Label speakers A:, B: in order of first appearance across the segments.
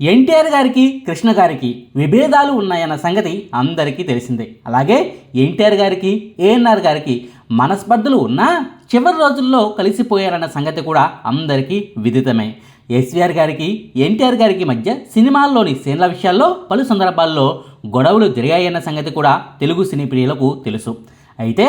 A: ఎన్టీఆర్ గారికి కృష్ణ గారికి విభేదాలు ఉన్నాయన్న సంగతి అందరికీ తెలిసిందే. అలాగే ఎన్టీఆర్ గారికి ఏఎన్ఆర్ గారికి మనస్పర్ధలు ఉన్నా చివరి రోజుల్లో కలిసిపోయారన్న సంగతి కూడా అందరికీ విదితమే. ఎస్వీఆర్ గారికి ఎన్టీఆర్ గారికి మధ్య సినిమాల్లోని సీన్ల విషయాల్లో పలు సందర్భాల్లో గొడవలు జరిగాయన్న సంగతి కూడా తెలుగు సినీ ప్రియులకు తెలుసు. అయితే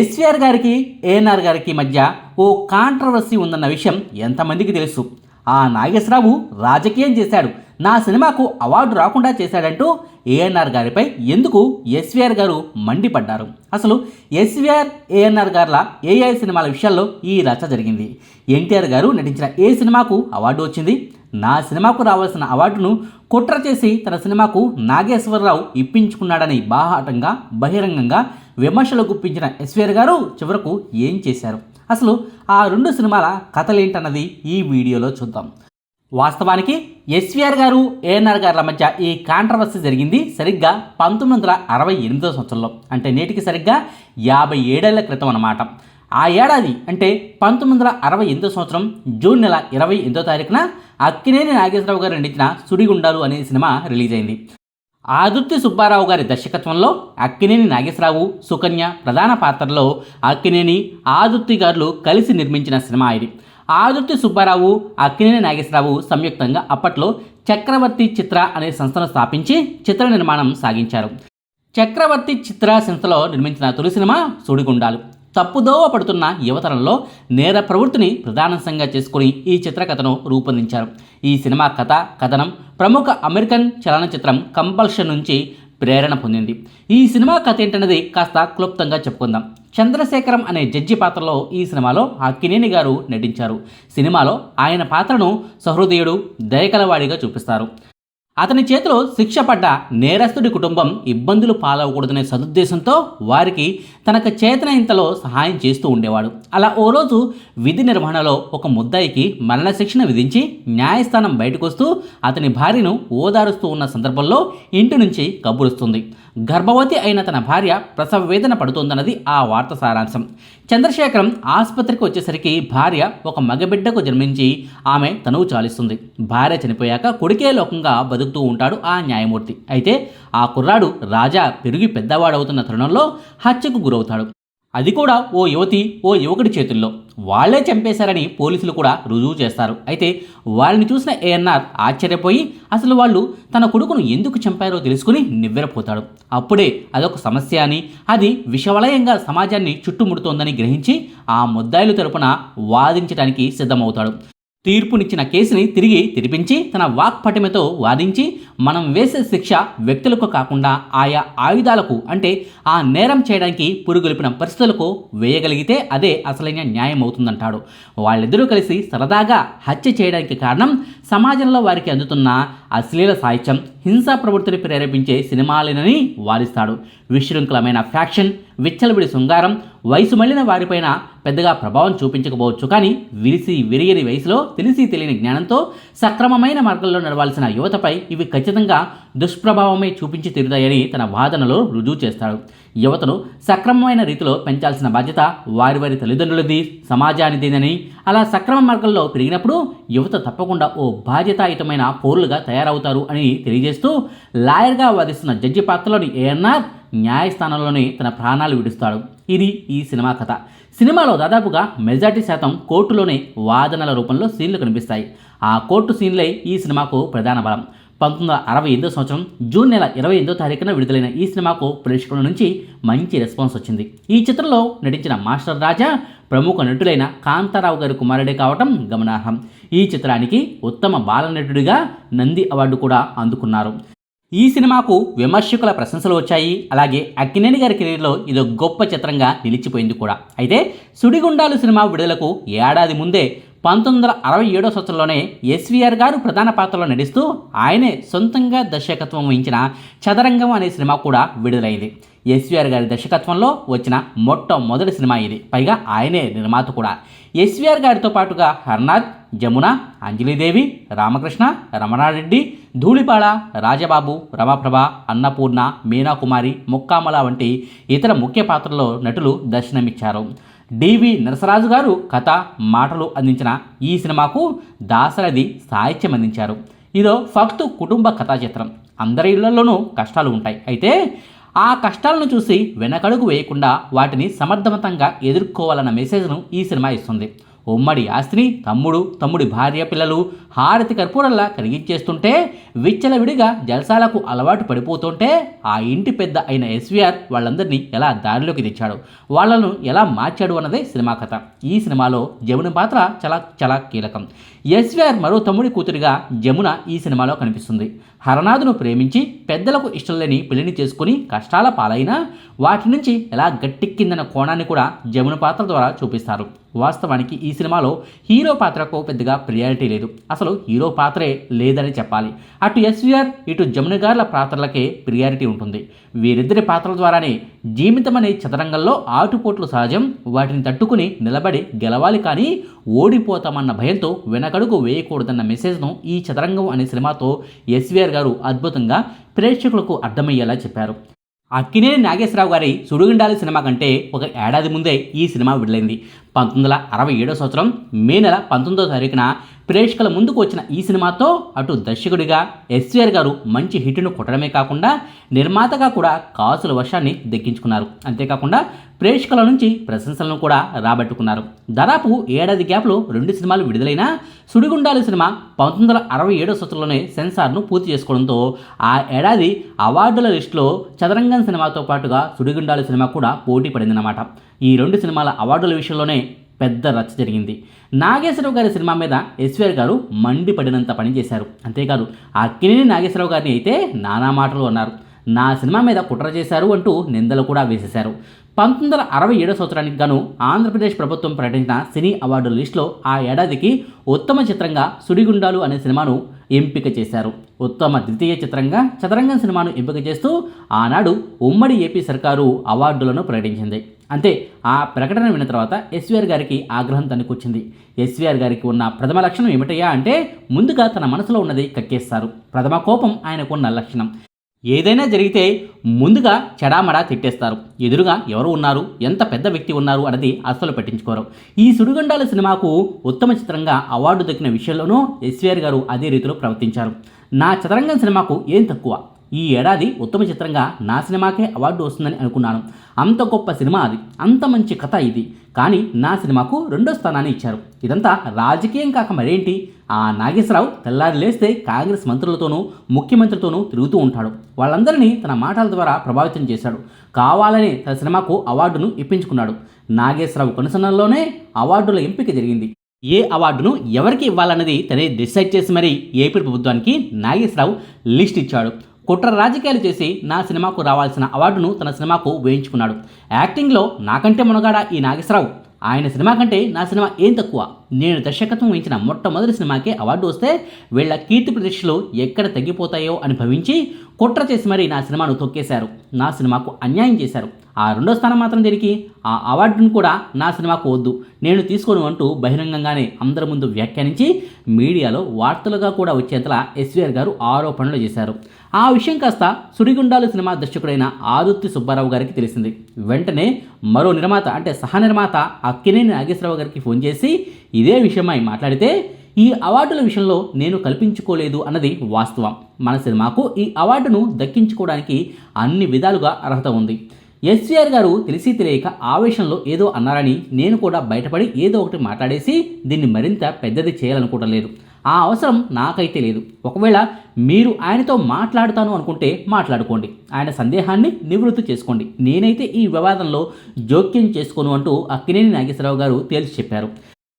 A: ఎస్వీఆర్ గారికి ఏఎన్ఆర్ గారికి మధ్య ఓ కాంట్రవర్సీ ఉందన్న విషయం ఎంతమందికి తెలుసు? ఆ నాగేశ్వరరావు రాజకీయం చేశాడు. నా సినిమాకు అవార్డు రాకుండా చేశాడంటూ ఏఎన్ఆర్ గారిపై ఎందుకు ఎస్వీఆర్ గారు మండిపడ్డారు? అసలు ఎస్వీఆర్ ఏఎన్ఆర్ గారుల ఏఐ సినిమాల విషయాల్లో ఈ రచ జరిగింది. ఎన్టీఆర్ గారు నటించిన ఏ సినిమాకు అవార్డు వచ్చింది? నా సినిమాకు రావాల్సిన అవార్డును కుట్ర చేసి తన సినిమాకు నాగేశ్వరరావు ఇప్పించుకున్నాడని బాహాటంగా బహిరంగంగా విమర్శలు గుప్పించిన ఎస్వీఆర్ గారు చివరకు ఏం చేశారు? అసలు ఆ రెండు సినిమాల కథలేంటన్నది ఈ వీడియోలో చూద్దాం. వాస్తవానికి ఎస్వీఆర్ గారు ఏఎన్ఆర్ గారుల మధ్య ఈ కాంట్రవర్సీ జరిగింది సరిగ్గా పంతొమ్మిది వందల అరవై ఎనిమిదో సంవత్సరంలో. అంటే నేటికి సరిగ్గా యాభై ఏడేళ్ళ క్రితం అన్నమాట. ఆ ఏడాది అంటే పంతొమ్మిది వందల అరవై ఎనిమిదో సంవత్సరం జూన్ నెల ఇరవై ఎనిమిదో తారీఖున అక్కినేని నాగేశ్వరరావు గారు నటించిన సుడిగుండాలు అనే సినిమా రిలీజ్ అయింది. ఆదుర్తి సుబ్బారావు గారి దర్శకత్వంలో అక్కినేని నాగేశ్వరరావు సుకన్య ప్రధాన పాత్రలో అక్కినేని ఆదుర్తి గారులు కలిసి నిర్మించిన సినిమా ఇది. ఆదుర్తి సుబ్బారావు అక్కినేని నాగేశ్వరరావు సంయుక్తంగా అప్పట్లో చక్రవర్తి చిత్ర అనే సంస్థను స్థాపించి చిత్ర నిర్మాణం సాగించారు. చక్రవర్తి చిత్ర సంస్థలో నిర్మించిన తొలి సినిమా సుడిగుండాలు. తప్పుదోవ పడుతున్న యువతరంలో నేర ప్రవృత్తిని ప్రధానాంశంగా చేసుకుని ఈ చిత్రకథను రూపొందించారు. ఈ సినిమా కథ కథనం ప్రముఖ అమెరికన్ చలనచిత్రం కంపల్షన్ నుంచి ప్రేరణ పొందింది. ఈ సినిమా కథ ఏంటన్నది కాస్త క్లుప్తంగా చెప్పుకుందాం. చంద్రశేఖరం అనే జడ్జి పాత్రలో ఈ సినిమాలో అక్కినేని గారు నటించారు. సినిమాలో ఆయన పాత్రను సహృదయుడు దయకలవాడిగా చూపిస్తారు. అతని చేతిలో శిక్ష పడ్డ నేరస్తుడి కుటుంబం ఇబ్బందులు పాలవకూడదనే సదుద్దేశంతో వారికి తనకు చేతనైంతలో సహాయం చేస్తూ ఉండేవాడు. అలా ఓ రోజు విధి నిర్వహణలో ఒక ముద్దాయికి మరణశిక్షణ విధించి న్యాయస్థానం బయటకొస్తూ అతని భార్యను ఓదారుస్తూ ఉన్న సందర్భంలో ఇంటి నుంచి కబురుస్తుంది. గర్భవతి అయిన తన భార్య ప్రసవ వేదన పడుతోందన్నది ఆ వార్త సారాంశం. చంద్రశేఖరం ఆసుపత్రికి వచ్చేసరికి భార్య ఒక మగబిడ్డకు జన్మించి ఆమె తనువు చాలిస్తుంది. భార్య చనిపోయాక కొడుకే లోకంగా బతుకుతూ ఉంటాడు ఆ న్యాయమూర్తి. అయితే ఆ కుర్రాడు రాజా పెరిగి పెద్దవాడవుతున్న తరుణంలో హత్యకు గురవుతాడు. అది కూడా ఓ యువతి ఓ యువకుడి చేతుల్లో. వాళ్ళే చంపేశారని పోలీసులు కూడా రుజువు చేస్తారు. అయితే వాళ్ళని చూసిన ఏఎన్ఆర్ ఆశ్చర్యపోయి అసలు వాళ్ళు తన కొడుకును ఎందుకు చంపారో తెలుసుకుని నివ్వెరపోతాడు. అప్పుడే అదొక సమస్య అని అది విషవలయంగా సమాజాన్ని చుట్టుముడుతోందని గ్రహించి ఆ ముద్దాయిలు తరపున వాదించడానికి సిద్ధమవుతాడు. తీర్పునిచ్చిన కేసుని తిరిగి తిరిపించి తన వాక్పటిమతో వాదించి మనం వేసే శిక్ష వ్యక్తులకు కాకుండా ఆయా ఆయుధాలకు అంటే ఆ నేరం చేయడానికి పురుగొలిపిన పరిస్థితులకు వేయగలిగితే అదే అసలైన న్యాయం అవుతుందంటాడు వాళ్ళిద్దరూ కలిసి సరదాగా హత్య చేయడానికి కారణం సమాజంలో వారికి అందుతున్న అశ్లీల సాహిత్యం హింసా ప్రవృత్తిని ప్రేరేపించే సినిమాలేనని వాదిస్తాడు. విశృంఖలమైన ఫ్యాక్షన్ విచ్చలవిడి శృంగారం వయసు మళ్ళిన వారిపైన పెద్దగా ప్రభావం చూపించకపోవచ్చు. కానీ విరిసి విరియని వయసులో తెలిసి తెలియని జ్ఞానంతో సక్రమమైన మార్గంలో నడవాల్సిన యువతపై ఇవి ఖచ్చితంగా దుష్ప్రభావమే చూపించి తీరుతాయని తన వాదనలో రుజువు చేస్తాడు. యువతను సక్రమమైన రీతిలో పెంచాల్సిన బాధ్యత వారి వారి తల్లిదండ్రులది సమాజానిదేనని అలా సక్రమ మార్గంలో పెరిగినప్పుడు యువత తప్పకుండా ఓ బాధ్యతాయుతమైన పౌరులుగా తయారవుతారు అని తెలియజేస్తూ లాయర్గా వాదిస్తున్న జడ్జి పాత్రలోని ఏఎన్ఆర్ న్యాయస్థానంలోనే తన ప్రాణాలు విడుస్తాడు. ఇది ఈ సినిమా కథ. సినిమాలో దాదాపుగా మెజార్టీ శాతం కోర్టులోనే వాదనల రూపంలో సీన్లు కనిపిస్తాయి. ఆ కోర్టు సీన్లే ఈ సినిమాకు ప్రధాన బలం. పంతొమ్మిది వందల అరవై ఎనిమిదో సంవత్సరం జూన్ నెల ఇరవై ఎనిమిదో తారీఖున విడుదలైన ఈ సినిమాకు ప్రేక్షకుల నుంచి మంచి రెస్పాన్స్ వచ్చింది. ఈ చిత్రంలో నటించిన మాస్టర్ రాజా ప్రముఖ నటులైన కాంతారావు గారి కుమారుడే కావటం గమనార్హం. ఈ చిత్రానికి ఉత్తమ బాల నటుడిగా నంది అవార్డు కూడా అందుకున్నారు. ఈ సినిమాకు విమర్శకుల ప్రశంసలు వచ్చాయి. అలాగే అక్కినేని గారి కెరీర్లో ఇది గొప్ప చిత్రంగా నిలిచిపోయింది కూడా. అయితే సుడిగుండాలు సినిమా విడుదలకు ఏడాది ముందే పంతొమ్మిది వందల అరవై ఏడో సంవత్సరంలోనే ఎస్వీఆర్ గారు ప్రధాన పాత్రలో నటిస్తూ ఆయనే సొంతంగా దర్శకత్వం వహించిన చదరంగం అనే సినిమా కూడా విడుదలైంది. ఎస్వీఆర్ గారి దర్శకత్వంలో వచ్చిన మొట్టమొదటి సినిమా ఇది. పైగా ఆయనే నిర్మాత కూడా. ఎస్వీఆర్ గారితో పాటుగా హర్నాథ్ జమున అంజలిదేవి రామకృష్ణ రమణారెడ్డి ధూళిపాడ రాజబాబు రమాప్రభ అన్నపూర్ణ మీనాకుమారి ముక్కామల వంటి ఇతర ముఖ్య పాత్రల్లో నటులు దర్శనమిచ్చారు. డివి నరసరాజు గారు కథ మాటలు అందించిన ఈ సినిమాకు దాసరథి సాహిత్యం అందించారు. ఇదో ఫక్తు కుటుంబ కథా చిత్రం. అందరి ఇళ్ళలోనూ కష్టాలు ఉంటాయి. అయితే ఆ కష్టాలను చూసి వెనకడుగు వేయకుండా వాటిని సమర్థవంతంగా ఎదుర్కోవాలన్న మెసేజ్ను ఈ సినిమా ఇస్తుంది. ఉమ్మడి ఆస్తిని తమ్ముడు తమ్ముడి భార్య పిల్లలు హారతి కర్పూరల్లా కరిగించేస్తుంటే విచ్చలవిడిగా జలసాలకు అలవాటు పడిపోతుంటే ఆ ఇంటి పెద్ద అయిన ఎస్వీఆర్ వాళ్ళందరినీ ఎలా దారిలోకి తెచ్చాడు? వాళ్ళను ఎలా మార్చాడు అన్నదే సినిమా కథ. ఈ సినిమాలో జమున పాత్ర చాలా చాలా కీలకం. ఎస్వీఆర్ మరో తమ్ముడి కూతురిగా జమున ఈ సినిమాలో కనిపిస్తుంది. హరనాథును ప్రేమించి పెద్దలకు ఇష్టం లేని పెళ్ళిని చేసుకుని కష్టాల పాలైనా వాటి నుంచి ఎలా గట్టెక్కిందన్న కోణాన్ని కూడా జమున పాత్ర ద్వారా చూపిస్తారు. వాస్తవానికి ఈ సినిమాలో హీరో పాత్రకు పెద్దగా ప్రియారిటీ లేదు. అసలు హీరో పాత్రే లేదని చెప్పాలి. అటు ఎస్వీఆర్ ఇటు జమున గార్ల పాత్రలకే ప్రియారిటీ ఉంటుంది. వీరిద్దరి పాత్రల ద్వారానే జీవితం అనే చదరంగంలో ఆటుపోట్లు సహజం. వాటిని తట్టుకుని నిలబడి గెలవాలి కానీ ఓడిపోతామన్న భయంతో వెనకడుగు వేయకూడదన్న మెసేజ్ను ఈ చదరంగం అనే సినిమాతో ఎస్వీఆర్ గారు అద్భుతంగా ప్రేక్షకులకు అర్థమయ్యేలా చెప్పారు. అక్కినేని నాగేశ్వరరావు గారి సుడుగుండాలి సినిమా కంటే ఒక ఏడాది ముందే ఈ సినిమా విడుదలైంది. పంతొమ్మిది వందల అరవై ఏడో సంవత్సరం మే నెల పంతొమ్మిదో తారీఖున ప్రేక్షకుల ముందుకు వచ్చిన ఈ సినిమాతో అటు దర్శకుడిగా ఎస్వీఆర్ గారు మంచి హిట్ను కొట్టడమే కాకుండా నిర్మాతగా కూడా కాసుల వర్షాన్ని దక్కించుకున్నారు. అంతేకాకుండా ప్రేక్షకుల నుంచి ప్రశంసలను కూడా రాబట్టుకున్నారు. దాదాపు ఏడాది గ్యాప్లో రెండు సినిమాలు విడుదలైన సుడిగుండాలి సినిమా పంతొమ్మిది వందల అరవై ఏడో సంవత్సరంలోనే సెన్సార్ను పూర్తి చేసుకోవడంతో ఆ ఏడాది అవార్డుల లిస్టులో చదరంగం సినిమాతో పాటుగా సుడిగుండాలి సినిమా కూడా పోటీ పడిందన్నమాట. ఈ రెండు సినిమాల అవార్డుల విషయంలోనే పెద్ద రచ్చ జరిగింది. నాగేశ్వరరావు గారి సినిమా మీద ఎస్వీఆర్ గారు మండిపడినంత పని చేశారు. అంతేకాదు అక్కినేని నాగేశ్వరరావు గారిని అయితే నానా మాటలు అన్నారు. నా సినిమా మీద కుట్ర చేశారు అంటూ నిందలు కూడా వేసేశారు. పంతొమ్మిది వందల అరవై ఏడో సంవత్సరానికి గాను ఆంధ్రప్రదేశ్ ప్రభుత్వం ప్రకటించిన సినీ అవార్డుల లిస్టులో ఆ ఏడాదికి ఉత్తమ చిత్రంగా సుడిగుండాలు అనే సినిమాను ఎంపిక చేశారు. ఉత్తమ ద్వితీయ చిత్రంగా చదరంగం సినిమాను ఎంపిక చేస్తూ ఆనాడు ఉమ్మడి ఏపీ సర్కారు అవార్డులను ప్రకటించింది. అంతే ఆ ప్రకటన విన్న తర్వాత ఎస్వీఆర్ గారికి ఆగ్రహం తనుకొచ్చింది ఎస్వీఆర్ గారికి ఉన్న ప్రథమ లక్షణం ఏమిటయ్యా అంటే ముందుగా తన మనసులో ఉన్నది కక్కేస్తారు. ప్రథమ కోపం ఆయనకున్న లక్షణం. ఏదైనా జరిగితే ముందుగా చెడామడా తిట్టేస్తారు. ఎదురుగా ఎవరు ఉన్నారు ఎంత పెద్ద వ్యక్తి ఉన్నారు అన్నది అస్సలు పట్టించుకోరు. ఈ సుడిగండాల సినిమాకు ఉత్తమ చిత్రంగా అవార్డు దక్కిన విషయంలోనూ ఎస్వీఆర్ గారు అదే రీతిలో ప్రవర్తించారు. నా చదరంగం సినిమాకు ఏం తక్కువ? ఈ ఏడాది ఉత్తమ చిత్రంగా నా సినిమాకే అవార్డు వస్తుందని అనుకున్నాను. అంత గొప్ప సినిమా అది. అంత మంచి కథ ఇది. కానీ నా సినిమాకు రెండో స్థానాన్ని ఇచ్చారు. ఇదంతా రాజకీయం కాక మరేంటి? ఆ నాగేశ్వరరావు తెల్లారి లేస్తే కాంగ్రెస్ మంత్రులతోనూ ముఖ్యమంత్రితోనూ తిరుగుతూ ఉంటాడు. వాళ్ళందరినీ తన మాటల ద్వారా ప్రభావితం చేశాడు. కావాలని తన సినిమాకు అవార్డును ఇప్పించుకున్నాడు. నాగేశ్వరరావు కొనసనల్లోనే అవార్డుల ఎంపిక జరిగింది. ఏ అవార్డును ఎవరికి ఇవ్వాలన్నది తనే డిసైడ్ చేసి మరీ ఏపీ ప్రభుత్వానికి నాగేశ్వరరావు లిస్ట్ ఇచ్చాడు. కుట్ర రాజకీయాలు చేసి నా సినిమాకు రావాల్సిన అవార్డును తన సినిమాకు వేయించుకున్నాడు. యాక్టింగ్లో నాకంటే మునగాడ ఈ నాగేశ్వరరావు. ఆయన సినిమా కంటే నా సినిమా ఏం తక్కువ? నేను దర్శకత్వం వహించిన మొట్టమొదటి సినిమాకే అవార్డు వస్తే వీళ్ళ కీర్తి ప్రతిష్టలు ఎక్కడ తగ్గిపోతాయో అని భవించి కుట్ర చేసి మరీ నా సినిమాను తొక్కేశారు. నా సినిమాకు అన్యాయం చేశారు. ఆ రెండో స్థానం మాత్రం దేనికి? ఆ అవార్డును కూడా నా సినిమాకు వద్దు. నేను తీసుకోను అంటూ బహిరంగంగానే అందరి ముందు వ్యాఖ్యానించి మీడియాలో వార్తలుగా కూడా వచ్చేంతలా ఎస్వీఆర్ గారు ఆరోపణలు చేశారు. ఆ విషయం కాస్త సుడిగుండాలు సినిమా దర్శకుడైన ఆదుర్తి సుబ్బారావు గారికి తెలిసింది. వెంటనే మరో నిర్మాత అంటే సహ నిర్మాత అక్కినేని నాగేశ్వరరావు గారికి ఫోన్ చేసి ఇదే విషయమై మాట్లాడితే ఈ అవార్డుల విషయంలో నేను కల్పించుకోలేదు అన్నది వాస్తవం. మన సినిమాకు ఈ అవార్డును దక్కించుకోవడానికి అన్ని విధాలుగా అర్హత ఉంది. ఎస్వీఆర్ గారు తెలిసి తెలియక ఆవేశంలో ఏదో అన్నారని నేను కూడా బయటపడి ఏదో ఒకటి మాట్లాడేసి దీన్ని మరింత పెద్దది చేయాలనుకోవడం లేదు ఆ అవసరం నాకైతే లేదు. ఒకవేళ మీరు ఆయనతో మాట్లాడుతాను అనుకుంటే మాట్లాడుకోండి. ఆయన సందేహాన్ని నివృత్తి చేసుకోండి. నేనైతే ఈ వివాదంలో జోక్యం చేసుకోను అంటూ అక్కినేని నాగేశ్వరరావు గారు తేల్చి చెప్పారు.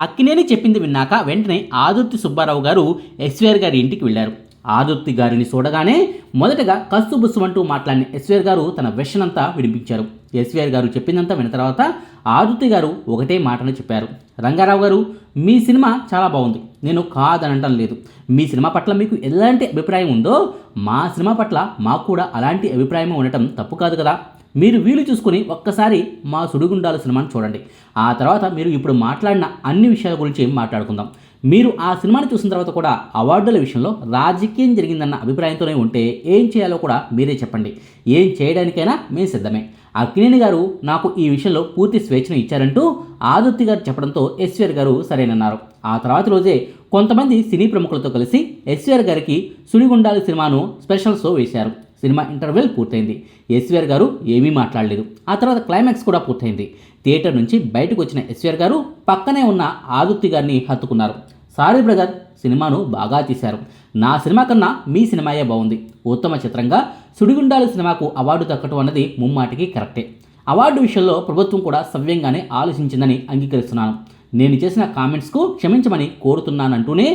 A: అక్కినేని చెప్పింది విన్నాక వెంటనే ఆదుర్తి సుబ్బారావు గారు ఎస్వేర్ గారి ఇంటికి వెళ్ళారు. ఆదుర్తి గారిని చూడగానే మొదటగా కస్సు బుస్సు అంటూ మాట్లాడిన ఎస్వేర్ గారు తన విషనంతా వినిపించారు. ఎస్వేర్ గారు చెప్పిందంతా విన్న తర్వాత ఆదుర్తి గారు ఒకటే మాటను చెప్పారు. రంగారావు గారు మీ సినిమా చాలా బాగుంది. నేను కాదనటం లేదు. మీ సినిమా పట్ల మీకు ఎలాంటి అభిప్రాయం ఉందో మా సినిమా పట్ల మాకు కూడా అలాంటి అభిప్రాయం ఉండటం తప్పు కాదు కదా. మీరు వీలు చూసుకుని ఒక్కసారి మా సుడిగుండాల సినిమాను చూడండి. ఆ తర్వాత మీరు ఇప్పుడు మాట్లాడిన అన్ని విషయాల గురించి మాట్లాడుకుందాం. మీరు ఆ సినిమాని చూసిన తర్వాత కూడా అవార్డుల విషయంలో రాజకీయం జరిగిందన్న అభిప్రాయంతోనే ఉంటే ఏం చేయాలో కూడా మీరే చెప్పండి. ఏం చేయడానికైనా మేము సిద్ధమే. అక్కినేని గారు నాకు ఈ విషయంలో పూర్తి స్వేచ్ఛను ఇచ్చారంటూ ఆదుర్తి గారు చెప్పడంతో ఎస్వీఆర్ గారు సరేనన్నారు. ఆ తర్వాత రోజే కొంతమంది సినీ ప్రముఖులతో కలిసి ఎస్వీఆర్ గారికి సుడిగుండాలి సినిమాను స్పెషల్ షో వేశారు. సినిమా ఇంటర్వెల్ పూర్తయింది. ఎస్వీఆర్ గారు ఏమీ మాట్లాడలేదు. ఆ తర్వాత క్లైమాక్స్ కూడా పూర్తయింది. థియేటర్ నుంచి బయటకు వచ్చిన ఎస్వీఆర్ గారు పక్కనే ఉన్న ఆదుర్తి గారిని హత్తుకున్నారు. సారీ బ్రదర్ సినిమాను బాగా తీశారు. నా సినిమా కన్నా మీ సినిమాయే బాగుంది. ఉత్తమ చిత్రంగా సుడిగుండాలు సినిమాకు అవార్డు దక్కటం అన్నది ముమ్మాటికి కరెక్టే. అవార్డు విషయంలో ప్రభుత్వం కూడా సవ్యంగానే ఆలోచించిందని అంగీకరిస్తున్నాను. నేను చేసిన కామెంట్స్కు క్షమించమని కోరుతున్నానంటూనే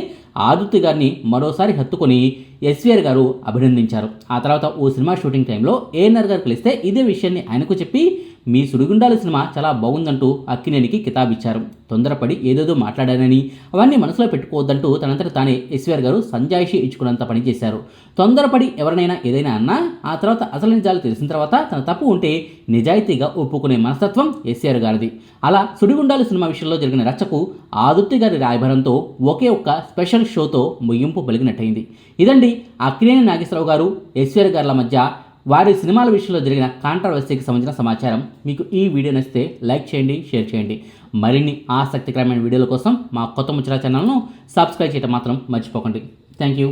A: ఆదుర్తి గారిని మరోసారి హత్తుకొని ఎస్వీఆర్ గారు అభినందించారు. ఆ తర్వాత ఓ సినిమా షూటింగ్ టైంలో ఏఎన్ఆర్ గారు కలిస్తే ఇదే విషయాన్ని ఆయనకు చెప్పి మీ సుడిగుండాల సినిమా చాలా బాగుందంటూ అక్కినేనికి కితాబిచ్చారు. తొందరపడి ఏదేదో మాట్లాడానని అవన్నీ మనసులో పెట్టుకోవద్దంటూ తనంతట తానే ఎస్వీఆర్ గారు సంజాయిషి ఇచ్చుకున్నంత పనిచేశారు తొందరపడి ఎవరినైనా ఏదైనా అన్నా ఆ తర్వాత అసలు నిజాలు తెలిసిన తర్వాత తన తప్పు ఉంటే నిజాయితీగా ఒప్పుకునే మనస్తత్వం ఎస్ఆర్ గారిది. అలా సుడిగుండాలు సినిమా విషయంలో జరిగిన రచ్చకు ఆదుర్తి గారి రాయభారంతో ఒకే ఒక్క స్పెషల్ షోతో ముగింపు పలికినట్టయింది. ఇదండి అక్కినేని నాగేశ్వరరావు గారు ఎస్వీఆర్ గారుల మధ్య వారి సినిమాల విషయంలో జరిగిన కాంట్రవర్సీకి సంబంధించిన సమాచారం మీకు ఈ వీడియో నచ్చితే లైక్ చేయండి షేర్ చేయండి. మరిన్ని ఆసక్తికరమైన వీడియోల కోసం మా కొత్త ముచ్చరా ఛానల్ను సబ్స్క్రైబ్ చేయడం మాత్రం మర్చిపోకండి. Thank you